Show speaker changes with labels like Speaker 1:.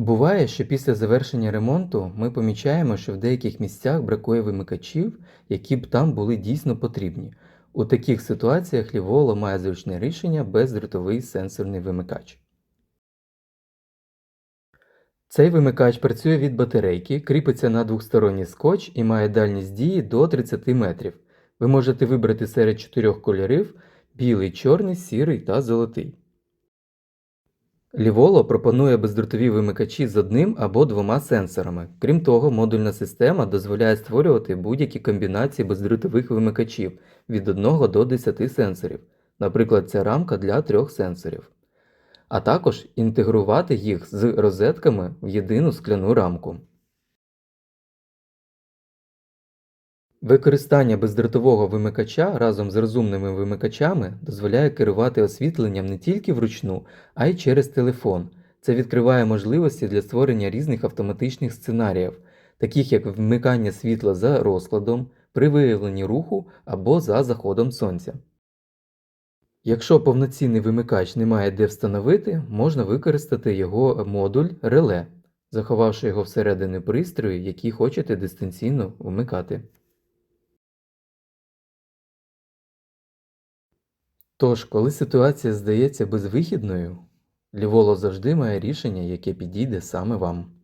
Speaker 1: Буває, що після завершення ремонту ми помічаємо, що в деяких місцях бракує вимикачів, які б там були дійсно потрібні. У таких ситуаціях Livolo має зручне рішення бездротовий сенсорний вимикач. Цей вимикач працює від батарейки, кріпиться на двохсторонній скотч і має дальність дії до 30 метрів. Ви можете вибрати серед чотирьох кольорів білий, чорний, сірий та золотий. Livolo пропонує бездротові вимикачі з одним або двома сенсорами. Крім того, модульна система дозволяє створювати будь-які комбінації бездротових вимикачів від 1 до 10 сенсорів, наприклад, ця рамка для трьох сенсорів, а також інтегрувати їх з розетками в єдину скляну рамку. Використання бездротового вимикача разом з розумними вимикачами дозволяє керувати освітленням не тільки вручну, а й через телефон. Це відкриває можливості для створення різних автоматичних сценаріїв, таких як вмикання світла за розкладом, при виявленні руху або за заходом сонця. Якщо повноцінний вимикач немає де встановити, можна використати його модуль реле, заховавши його всередині пристрою, який хочете дистанційно вмикати. Тож, коли ситуація здається безвихідною, ліволо завжди має рішення, яке підійде саме вам.